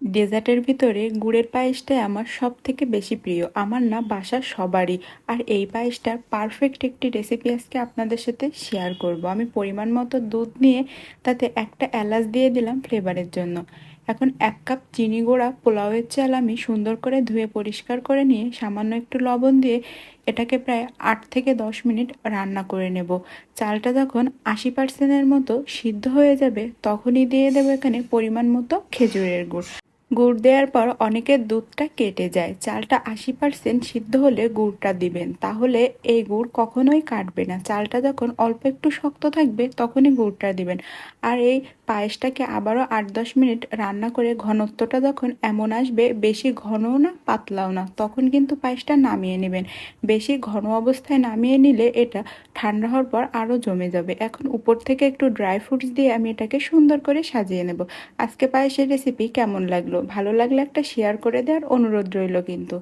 ডেজার্টের ভিতরে গুড়ের পায়েসটাই আমার সব থেকে বেশি প্রিয়। আমার না বাসার সবারই। আর এই পায়েসটার পারফেক্ট একটি রেসিপি আজকে আপনাদের সাথে শেয়ার করব। আমি পরিমাণ মতো দুধ নিয়ে তাতে একটা এলাচ দিয়ে দিলাম ফ্লেভারের জন্য। এখন এক কাপ চিনি গুঁড়া, পোলাওয়ের চাল আমি সুন্দর করে ধুয়ে পরিষ্কার করে নিয়ে সামান্য একটু লবণ দিয়ে এটাকে প্রায় আট থেকে দশ মিনিট রান্না করে নেব। চালটা যখন আশি পার্সেন্টের মতো সিদ্ধ হয়ে যাবে, তখনই দিয়ে দেবো এখানে পরিমাণ মতো খেজুরের গুড়। গুড় দেওয়ার পর অনেকের দুধটা কেটে যায়। চালটা আশি পার্সেন্ট সিদ্ধ হলে গুড়টা দিবেন। তাহলে এই গুড় কখনোই কাটবে না। চালটা যখন অল্প একটু শক্ত থাকবে, তখনই গুড়টা দিবেন। আর এই পায়েসটাকে আবারও আট দশ মিনিট রান্না করে ঘনত্বটা যখন এমন আসবে, বেশি ঘনও না, পাতলাও না, তখন কিন্তু পায়েসটা নামিয়ে নেবেন। বেশি ঘন অবস্থায় নামিয়ে নিলে এটা ঠান্ডা হওয়ার পর আরও জমে যাবে। এখন উপর থেকে একটু ড্রাই ফ্রুটস দিয়ে আমি এটাকে সুন্দর করে সাজিয়ে নেব। আজকে পায়েসের রেসিপি কেমন লাগল? ভালো লাগলে একটা শেয়ার করে দেওয়ার অনুরোধ রইল কিন্তু।